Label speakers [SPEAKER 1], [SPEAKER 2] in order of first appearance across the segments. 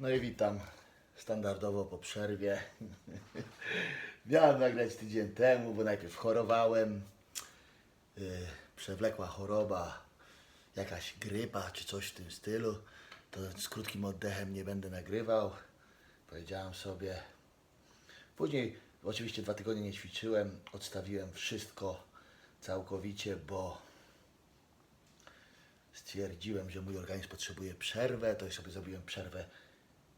[SPEAKER 1] No i witam standardowo po przerwie. Miałem nagrać tydzień temu, bo najpierw chorowałem. Yy, przewlekła choroba, jakaś grypa czy coś w tym stylu. To z krótkim oddechem nie będę nagrywał. Powiedziałem sobie. Później oczywiście dwa tygodnie nie ćwiczyłem. Odstawiłem wszystko całkowicie, bo stwierdziłem, że mój organizm potrzebuje przerwę, to i sobie zrobiłem przerwę.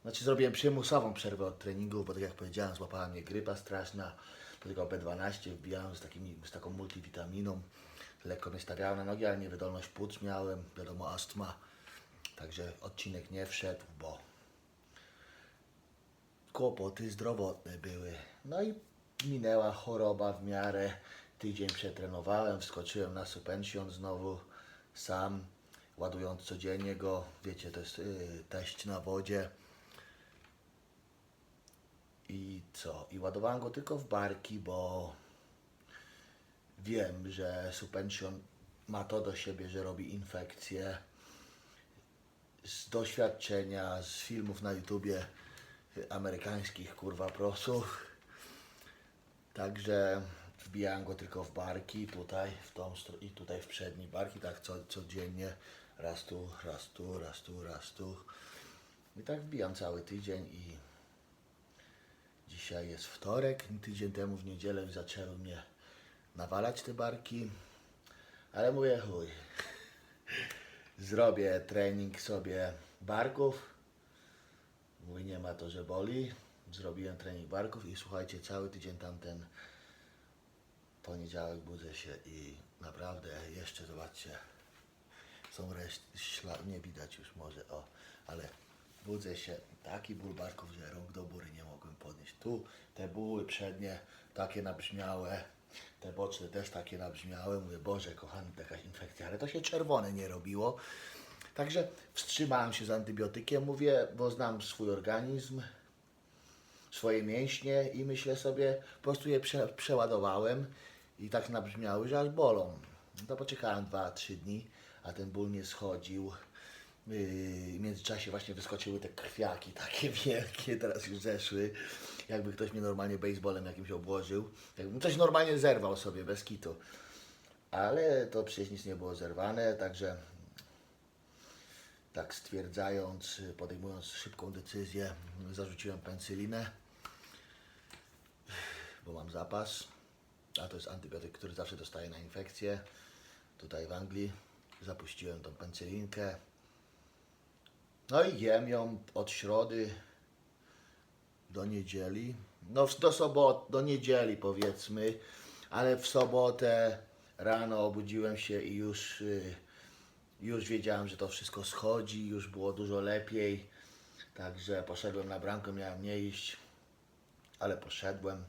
[SPEAKER 1] Znaczy zrobiłem przymusową przerwę od treningu, bo tak jak powiedziałem, złapała mnie grypa straszna, do tego B12 wbijałem z, takimi, z taką multivitaminą. Lekko mnie stawiało na nogi, ale niewydolność płuc miałem, wiadomo astma. Także odcinek nie wszedł, bo kłopoty zdrowotne były. No i minęła choroba w miarę. Tydzień przetrenowałem, wskoczyłem na suspension znowu sam, ładując codziennie go. Wiecie, to jest yy, teść na wodzie. I co? I ładowałem go tylko w barki, bo wiem, że suspension ma to do siebie, że robi infekcje. Z doświadczenia, z filmów na YouTubie amerykańskich, kurwa, prosów. Także wbijałem go tylko w barki, tutaj w tą i tutaj w przedni barki, tak co, codziennie. Raz tu, raz tu, raz tu, raz tu. I tak wbijam cały tydzień i dzisiaj jest wtorek. Tydzień temu w niedzielę zaczęły mnie nawalać te barki. Ale mówię chuj. Zrobię trening sobie barków. Mój nie ma to, że boli. Zrobiłem trening barków i słuchajcie, cały tydzień tamten poniedziałek budzę się i naprawdę jeszcze zobaczcie, są reszty, ślad, nie widać już może, o, ale budzę się, taki ból barków, że rąk do góry nie mogłem podnieść. Tu te bóły przednie takie nabrzmiałe, te boczne też takie nabrzmiałe. Mówię, Boże kochany, jakaś infekcja, ale to się czerwone nie robiło. Także wstrzymałem się z antybiotykiem, mówię, bo znam swój organizm, swoje mięśnie i myślę sobie, po prostu je prze, przeładowałem i tak nabrzmiały, że aż bolą. No to poczekałem 2-3 dni, a ten ból nie schodził. Yy, W międzyczasie właśnie wyskoczyły te krwiaki takie wielkie, teraz już zeszły. Jakby ktoś mnie normalnie baseballem jakimś obłożył. Jakbym coś normalnie zerwał sobie bez kitu. Ale to przecież nic nie było zerwane, także tak stwierdzając, podejmując szybką decyzję, zarzuciłem pencylinę, bo mam zapas, a to jest antybiotyk, który zawsze dostaję na infekcję. Tutaj w Anglii zapuściłem tą pencylinkę. No i jem ją od środy do niedzieli. No do sobot, do niedzieli powiedzmy, ale w sobotę rano obudziłem się i już, y, już wiedziałem, że to wszystko schodzi, już było dużo lepiej. Także poszedłem na bramkę, miałem nie iść, ale poszedłem.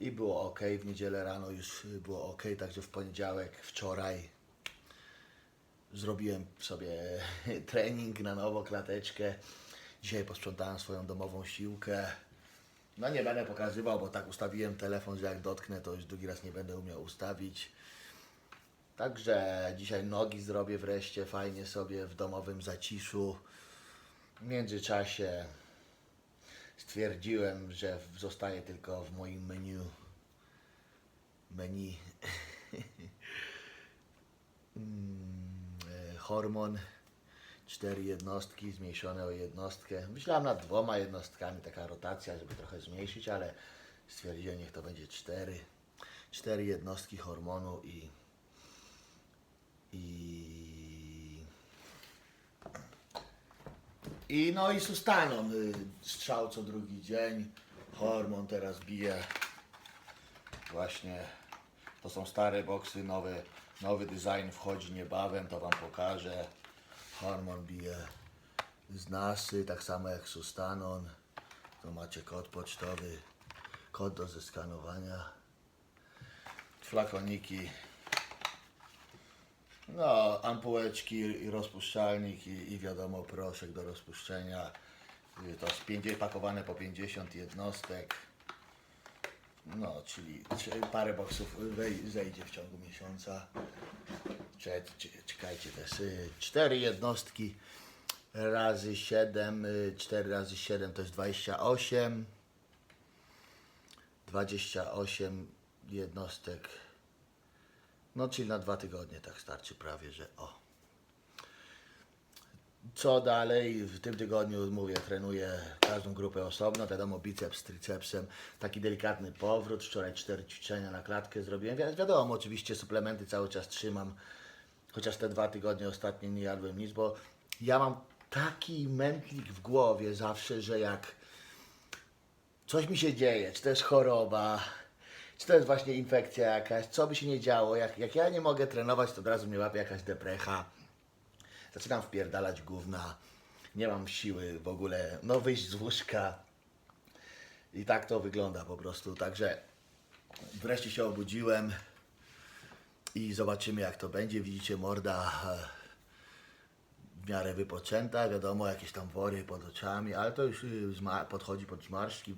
[SPEAKER 1] I było ok, w niedzielę rano już było ok, także w poniedziałek, wczoraj zrobiłem sobie trening na nowo, klateczkę. Dzisiaj posprzątałem swoją domową siłkę. No nie będę pokazywał, bo tak ustawiłem telefon, że jak dotknę, to już drugi raz nie będę umiał ustawić. Także dzisiaj nogi zrobię wreszcie fajnie sobie w domowym zaciszu. W międzyczasie stwierdziłem, że zostaję tylko w moim menu. Menu. Hormon. Cztery jednostki zmniejszone o jednostkę. Myślałem nad dwoma jednostkami, taka rotacja, żeby trochę zmniejszyć, ale stwierdziłem, niech to będzie cztery. Cztery jednostki hormonu i i i no i sustanon, y, strzał co drugi dzień, hormon teraz bije, właśnie to są stare boksy, nowy, nowy design wchodzi niebawem, to Wam pokażę, hormon bije z nasy, tak samo jak sustanon, to macie kod pocztowy, kod do zeskanowania, flakoniki, no, ampułeczki i rozpuszczalnik i, i wiadomo proszek do rozpuszczenia. Y, To z 5, pakowane po 50 jednostek. No, czyli parę boksów zejdzie w ciągu miesiąca. Czek- cie- Czekajcie, to jest y, cztery jednostki razy 7, 4 razy 7 to jest 28. 28 jednostek. No, czyli na dwa tygodnie tak starczy prawie, że o. Co dalej? W tym tygodniu, mówię, trenuję każdą grupę osobno. Wiadomo, biceps tricepsem. Taki delikatny powrót. Wczoraj cztery ćwiczenia na klatkę zrobiłem. Wi- Wiadomo, oczywiście suplementy cały czas trzymam. Chociaż te dwa tygodnie ostatnie nie jadłem nic, bo ja mam taki mętlik w głowie zawsze, że jak coś mi się dzieje, czy to jest choroba, czy to jest właśnie infekcja jakaś, co by się nie działo, jak, jak ja nie mogę trenować, to od razu mnie łapie jakaś deprecha. Zaczynam wpierdalać gówna, nie mam siły w ogóle, no wyjść z łóżka. I tak to wygląda po prostu, także wreszcie się obudziłem i zobaczymy jak to będzie. Widzicie morda e, w miarę wypoczęta, wiadomo, jakieś tam wory pod oczami, ale to już y, podchodzi pod zmarszczki.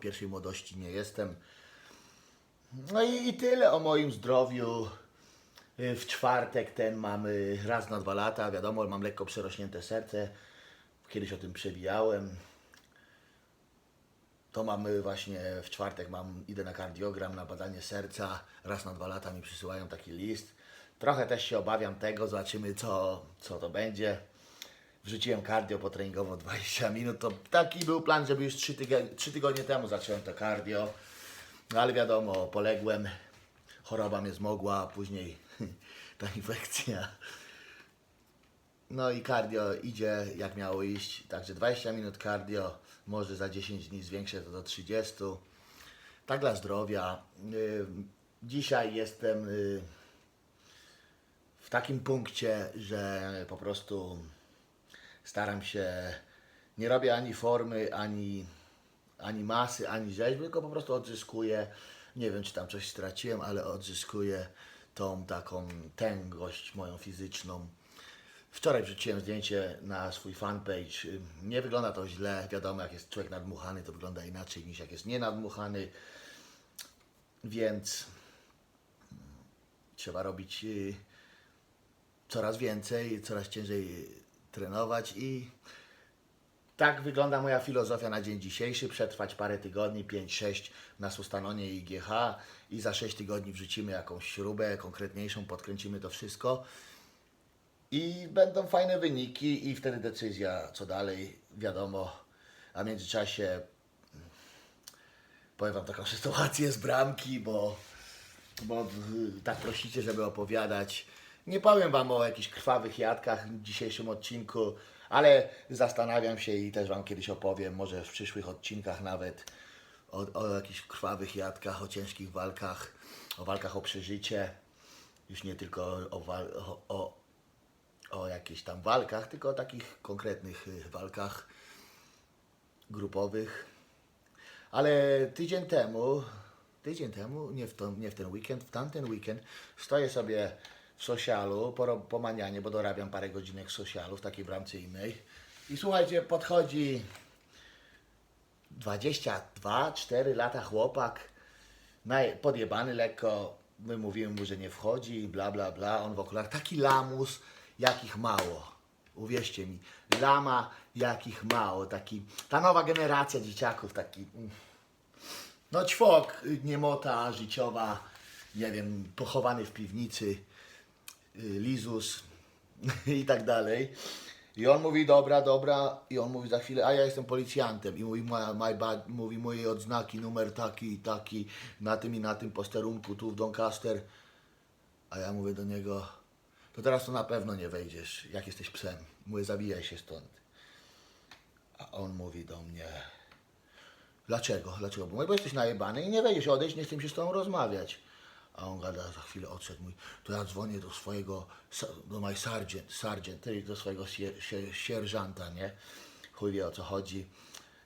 [SPEAKER 1] Pierwszej młodości nie jestem. No i, i tyle o moim zdrowiu. Y, W czwartek ten mamy raz na dwa lata, wiadomo, mam lekko przerośnięte serce. Kiedyś o tym przewijałem. To mamy właśnie w czwartek mam, idę na kardiogram, na badanie serca. Raz na dwa lata mi przysyłają taki list. Trochę też się obawiam tego, zobaczymy co, co to będzie. Wrzuciłem kardio potreningowo 20 minut. To taki był plan, żeby już 3, tyg- 3 tygodnie temu zacząłem to kardio. No ale wiadomo, poległem. Choroba mnie zmogła, później ta infekcja. No i cardio idzie jak miało iść. Także 20 minut cardio, może za 10 dni zwiększę to do 30. Tak dla zdrowia. Y, Dzisiaj jestem y, w takim punkcie, że po prostu staram się, nie robię ani formy, ani, ani masy, ani rzeźby, tylko po prostu odzyskuję, nie wiem czy tam coś straciłem, ale odzyskuję tą taką tęgość moją fizyczną. Wczoraj wrzuciłem zdjęcie na swój fanpage. Nie wygląda to źle. Wiadomo, jak jest człowiek nadmuchany, to wygląda inaczej niż jak jest nienadmuchany. Więc trzeba robić y, coraz więcej, coraz ciężej trenować i tak wygląda moja filozofia na dzień dzisiejszy. Przetrwać parę tygodni, 5-6 na Sustanonie i GH i za 6 tygodni wrzucimy jakąś śrubę konkretniejszą, podkręcimy to wszystko i będą fajne wyniki i wtedy decyzja co dalej, wiadomo. A w międzyczasie mm, powiem Wam taką sytuację z bramki, bo, bo y, tak prosicie, żeby opowiadać. Nie powiem Wam o jakichś krwawych jadkach w dzisiejszym odcinku, ale zastanawiam się i też Wam kiedyś opowiem, może w przyszłych odcinkach nawet o, o jakichś krwawych jadkach, o ciężkich walkach, o walkach o przeżycie. Już nie tylko o, o, o, o jakichś tam walkach, tylko o takich konkretnych y, walkach grupowych. Ale tydzień temu, tydzień temu, nie w, to, nie w ten weekend, w tamten weekend, stoję sobie sosialu, po, po manianie, bo dorabiam parę godzinek sosialu w takiej bramce innej. I słuchajcie, podchodzi 22, 4 lata chłopak, podjebany lekko, my mówimy mu, że nie wchodzi bla bla bla, on w okularach, taki lamus, jakich mało. Uwierzcie mi, lama jakich mało, taki, ta nowa generacja dzieciaków, taki, mm, no ćwok, y, niemota życiowa, nie wiem, pochowany w piwnicy, lizus i tak dalej. I on mówi, dobra, dobra, i on mówi za chwilę, a ja jestem policjantem. I mówi, my, my bad, mówi moje odznaki, numer taki i taki, na tym i na tym posterunku, tu w Doncaster. A ja mówię do niego, to teraz to na pewno nie wejdziesz, jak jesteś psem. Mówię, zabijaj się stąd. A on mówi do mnie, dlaczego, dlaczego? Bo, mówię, bo jesteś najebany i nie wejdziesz, odejść, nie chcę się z tobą rozmawiać. A on gada, za chwilę odszedł, mówi, to ja dzwonię do swojego, do my sergeant, sergeant, do swojego sier, sier, sierżanta, nie? Chuj wie o co chodzi.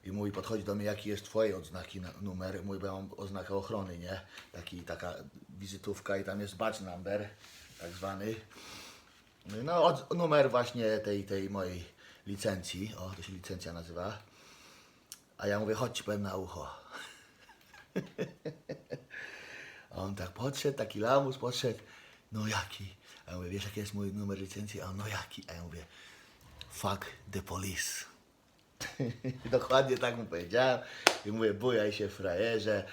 [SPEAKER 1] I mówi, podchodzi do mnie, jaki jest twoje odznaki, na- numer. Mówi, bo ja mam oznakę ochrony, nie? Taki, taka wizytówka i tam jest badge number, tak zwany. No, od, numer właśnie tej, tej mojej licencji, o, to się licencja nazywa. A ja mówię, chodź powiem na ucho. A on tak podszedł, taki lamus podszedł, no jaki? A ja mówię, wiesz jaki jest mój numer licencji? A on, no jaki? A ja mówię, fuck the police. Dokładnie tak mu powiedziałem. I mówię, bujaj się frajerze.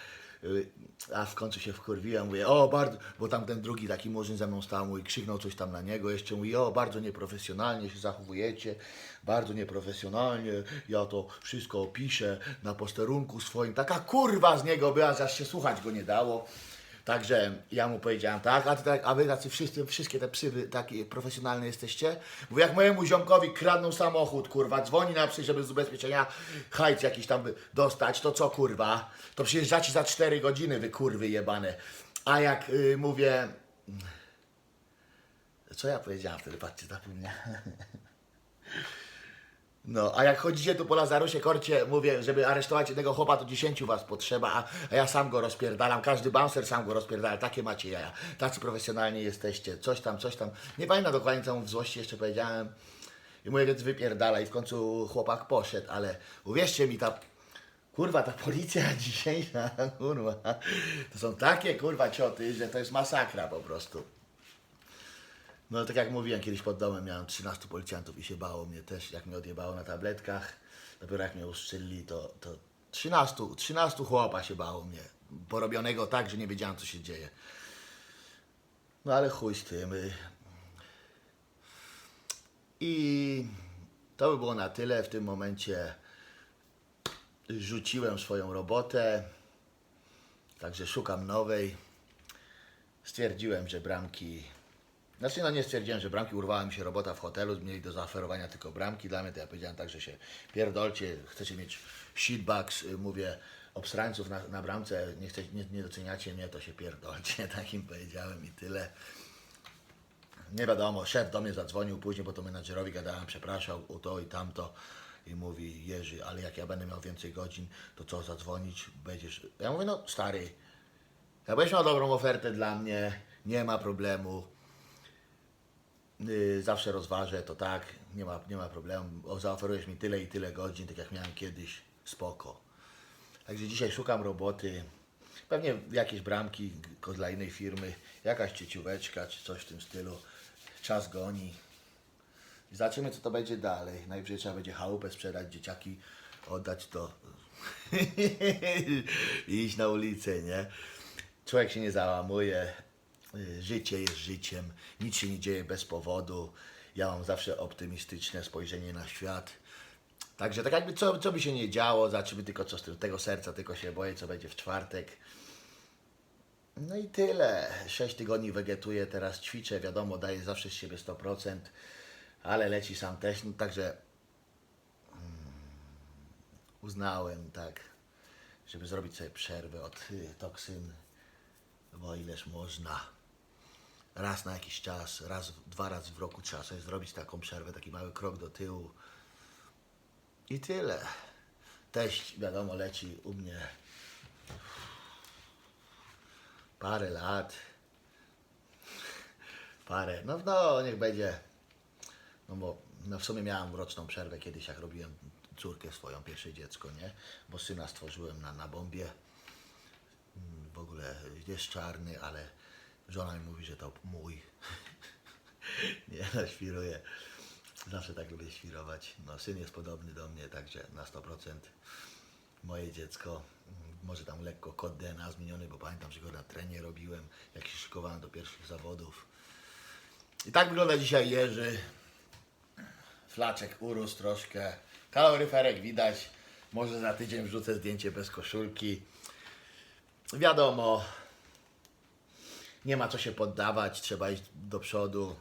[SPEAKER 1] A w końcu się wkurwiłem, mówię, o bardzo, bo tam ten drugi taki murzyn ze mną stał i krzyknął coś tam na niego, jeszcze mówi, o bardzo nieprofesjonalnie się zachowujecie, bardzo nieprofesjonalnie, ja to wszystko opiszę na posterunku swoim, taka kurwa z niego była, aż się słuchać go nie dało. Także ja mu powiedziałem tak, a, ty, tak, a wy tacy wszyscy, wszystkie te psy takie profesjonalne jesteście? Bo jak mojemu ziomkowi kradną samochód, kurwa, dzwoni na psy, żeby z ubezpieczenia hajc jakiś tam dostać, to co kurwa? To przyjeżdżacie za 4 godziny, wy kurwy jebane. A jak y, mówię... Co ja powiedziałem wtedy? Patrzcie, zapomniałem. No, a jak chodzicie tu po Lazarusie korcie, mówię, żeby aresztować jednego chłopa, to dziesięciu was potrzeba, a, a ja sam go rozpierdalam, każdy bouncer sam go rozpierdala, takie macie jaja, tacy profesjonalni jesteście, coś tam, coś tam. Nie pamiętam dokładnie, co mu w złości jeszcze powiedziałem. I mówię, więc wypierdala i w końcu chłopak poszedł, ale uwierzcie mi, ta kurwa, ta policja dzisiejsza, kurwa, to są takie kurwa cioty, że to jest masakra po prostu. No tak jak mówiłem, kiedyś pod domem miałem 13 policjantów i się bało mnie też, jak mnie odjebało na tabletkach. Dopiero jak mnie uszczyli, to, to 13, 13 chłopa się bało mnie. Porobionego tak, że nie wiedziałem co się dzieje. No ale chuj z tym. I to by było na tyle. W tym momencie rzuciłem swoją robotę. Także szukam nowej. Stwierdziłem, że bramki znaczy, no nie stwierdziłem, że bramki, urwała mi się robota w hotelu, mieli do zaoferowania tylko bramki dla mnie, to ja powiedziałem tak, że się pierdolcie, chcecie mieć shitbags, y, mówię, obstrańców na, na bramce, nie, chcecie, nie, nie doceniacie mnie, to się pierdolcie, tak im powiedziałem i tyle. Nie wiadomo, szef do mnie zadzwonił później, bo to menadżerowi gadałem, przepraszał o to i tamto i mówi, Jerzy, ale jak ja będę miał więcej godzin, to co, zadzwonić, będziesz... Ja mówię, no stary, jak miał dobrą ofertę dla mnie, nie ma problemu, Yy, zawsze rozważę, to tak, nie ma, nie ma problemu. O, zaoferujesz mi tyle i tyle godzin, tak jak miałem kiedyś, spoko. Także dzisiaj szukam roboty, pewnie jakieś bramki dla innej firmy, jakaś ciecióweczka czy coś w tym stylu. Czas goni. I zobaczymy, co to będzie dalej. Najwyżej trzeba będzie chałupę sprzedać, dzieciaki oddać to i iść na ulicę, nie? Człowiek się nie załamuje. Y, Życie jest życiem, nic się nie dzieje bez powodu. Ja mam zawsze optymistyczne spojrzenie na świat. Także tak jakby co, co by się nie działo, zobaczymy tylko co z tego serca, tylko się boję, co będzie w czwartek. No i tyle. Sześć tygodni wegetuję, teraz ćwiczę, wiadomo, daję zawsze z siebie 100%, ale leci sam też, no także mm, uznałem tak, żeby zrobić sobie przerwę od y, toksyn, bo ileż można. Raz na jakiś czas, raz, dwa razy w roku trzeba sobie zrobić taką przerwę, taki mały krok do tyłu. I tyle. Teść, wiadomo, leci u mnie parę lat. Parę, no, no niech będzie. No bo no w sumie miałem roczną przerwę kiedyś, jak robiłem córkę swoją, pierwsze dziecko, nie? Bo syna stworzyłem na, na bombie. W ogóle jest czarny, ale żona mi mówi, że to mój. Nie, no świruję. Zawsze tak lubię świrować. No, syn jest podobny do mnie, także na 100% moje dziecko. Mm, Może tam lekko kod DNA zmieniony, bo pamiętam, że go na trenie robiłem, jak się szykowałem do pierwszych zawodów. I tak wygląda dzisiaj Jerzy. Flaczek urósł troszkę. Kaloryferek widać. Może za tydzień wrzucę zdjęcie bez koszulki. Wiadomo, nie ma co się poddawać, trzeba iść do przodu.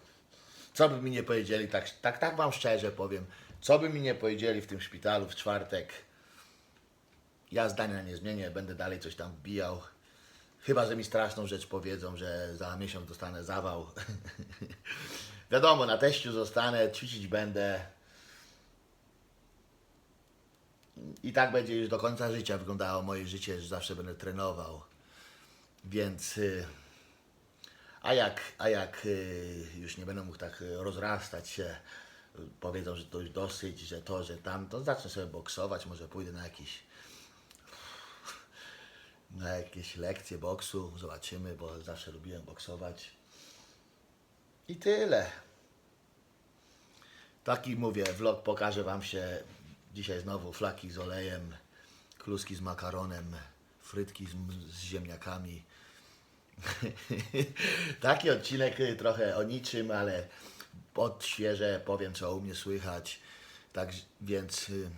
[SPEAKER 1] Co by mi nie powiedzieli, tak, tak, tak wam szczerze powiem, co by mi nie powiedzieli w tym szpitalu w czwartek, ja zdania nie zmienię, będę dalej coś tam wbijał. Chyba, że mi straszną rzecz powiedzą, że za miesiąc dostanę zawał. Wiadomo, na teściu zostanę, ćwiczyć będę. I tak będzie już do końca życia wyglądało moje życie, że zawsze będę trenował. Więc. A jak, a jak y, już nie będę mógł tak y, rozrastać się, y, powiedzą, że to już dosyć, że to, że tam, to zacznę sobie boksować, może pójdę na jakiś na jakieś lekcje boksu, zobaczymy, bo zawsze lubiłem boksować. I tyle. Taki mówię, vlog pokaże Wam się dzisiaj znowu flaki z olejem, kluski z makaronem, frytki z, z ziemniakami. Taki odcinek y, trochę o niczym, ale odświeżę, powiem co u mnie słychać. Tak więc y,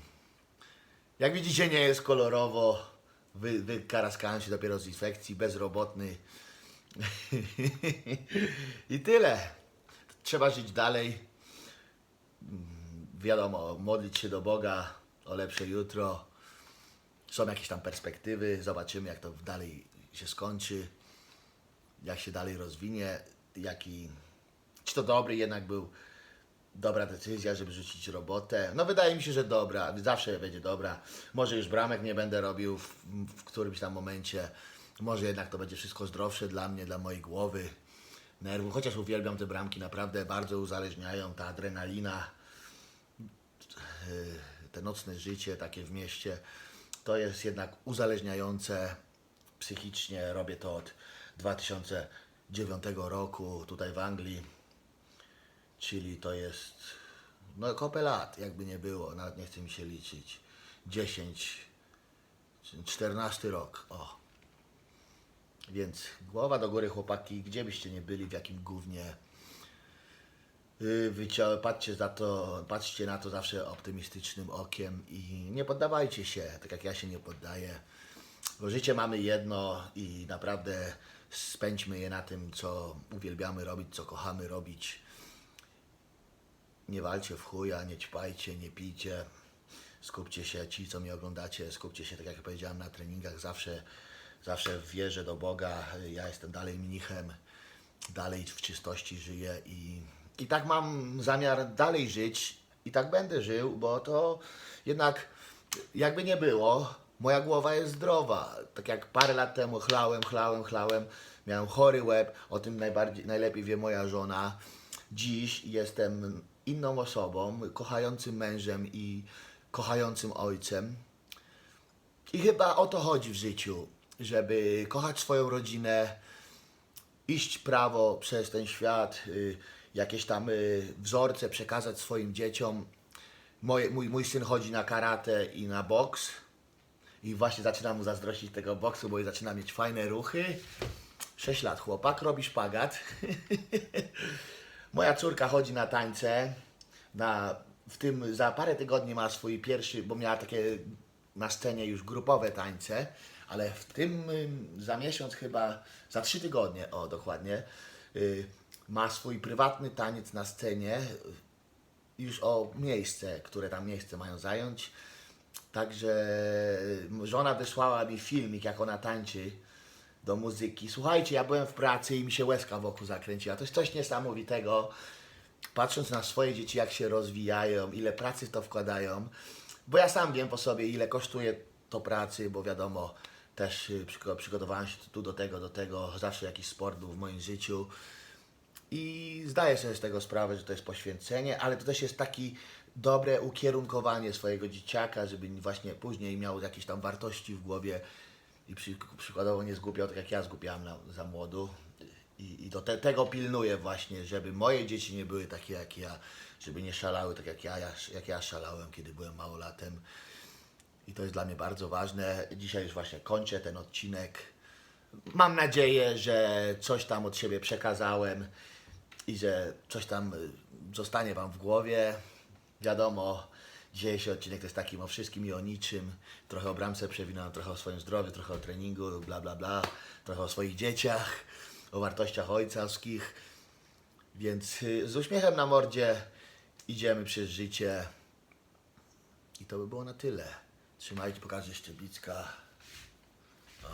[SPEAKER 1] jak widzicie nie jest kolorowo. Wy, wykaraskałem się dopiero z infekcji, bezrobotny. I tyle. Trzeba żyć dalej. Mm, Wiadomo, modlić się do Boga o lepsze jutro. Są jakieś tam perspektywy, zobaczymy jak to dalej się skończy, jak się dalej rozwinie, jaki, czy to dobry jednak był, dobra decyzja, żeby rzucić robotę. No wydaje mi się, że dobra, zawsze będzie dobra. Może już bramek nie będę robił w, w którymś tam momencie, może jednak to będzie wszystko zdrowsze dla mnie, dla mojej głowy, nerwów, chociaż uwielbiam te bramki, naprawdę bardzo uzależniają, ta adrenalina, te nocne życie takie w mieście, to jest jednak uzależniające psychicznie. Robię to od 2009 roku tutaj w Anglii, czyli to jest no kopę lat, jakby nie było, nawet nie chce mi się liczyć. 10, czy 14 rok, o. Więc głowa do góry chłopaki, gdzie byście nie byli, w jakim gównie, Yy, patrzcie, za to, patrzcie na to zawsze optymistycznym okiem i nie poddawajcie się, tak jak ja się nie poddaję. Bo życie mamy jedno i naprawdę spędźmy je na tym, co uwielbiamy robić, co kochamy robić. Nie walcie w chuja, nie ćpajcie, nie pijcie. Skupcie się, ci co mnie oglądacie, skupcie się, tak jak powiedziałem, na treningach. Zawsze, zawsze wierzę do Boga. Ja jestem dalej mnichem, dalej w czystości żyję i, i tak mam zamiar dalej żyć i tak będę żył, bo to jednak jakby nie było, moja głowa jest zdrowa. Tak jak parę lat temu chlałem, chlałem, chlałem, miałem chory łeb, o tym najbardziej, najlepiej wie moja żona. Dziś jestem inną osobą, kochającym mężem i kochającym ojcem. I chyba o to chodzi w życiu, żeby kochać swoją rodzinę, iść prawo przez ten świat, y, jakieś tam y, wzorce przekazać swoim dzieciom. Moje, mój, mój syn chodzi na karate i na boks. I właśnie zaczynam mu zazdrościć tego boksu, bo zaczyna mieć fajne ruchy. 6 lat chłopak, robi szpagat. Moja córka chodzi na tańce. Na, w tym za parę tygodni ma swój pierwszy, bo miała takie na scenie już grupowe tańce, ale w tym ym, za miesiąc chyba, za trzy tygodnie, o dokładnie, y, ma swój prywatny taniec na scenie już o miejsce, które tam miejsce mają zająć. Także żona wysłała mi filmik, jak ona tańczy do muzyki. Słuchajcie, ja byłem w pracy i mi się łezka wokół zakręciła. To jest coś niesamowitego. Patrząc na swoje dzieci, jak się rozwijają, ile pracy w to wkładają. Bo ja sam wiem po sobie, ile kosztuje to pracy, bo wiadomo, też y, przygo- przygotowałem się tu do tego, do tego. Zawsze jakiś sport był w moim życiu. I zdaję sobie z tego sprawę, że to jest poświęcenie, ale to też jest taki dobre ukierunkowanie swojego dzieciaka, żeby właśnie później miał jakieś tam wartości w głowie i przy, przykładowo nie zgłupiał tak jak ja zgłupiałem na, za młodu. I, i do te, tego pilnuję właśnie, żeby moje dzieci nie były takie jak ja, żeby nie szalały tak jak ja, ja, jak ja szalałem, kiedy byłem małolatem. I to jest dla mnie bardzo ważne. Dzisiaj już właśnie kończę ten odcinek. Mam nadzieję, że coś tam od siebie przekazałem i że coś tam y, zostanie Wam w głowie. Wiadomo, dzisiejszy odcinek to jest takim o wszystkim i o niczym. Trochę o bramce przewinąłem, trochę o swoim zdrowiu, trochę o treningu, bla bla bla. Trochę o swoich dzieciach, o wartościach ojcowskich. Więc y, z uśmiechem na mordzie idziemy przez życie. I to by było na tyle. Trzymajcie, pokażę jeszcze Bicka. O,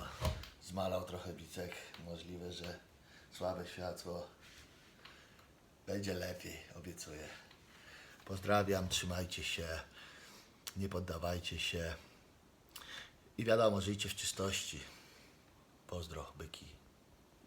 [SPEAKER 1] zmalał trochę Bicek. Możliwe, że słabe światło. Będzie lepiej, obiecuję. Pozdrawiam, trzymajcie się, nie poddawajcie się. I wiadomo, żyjcie w czystości. Pozdro, byki.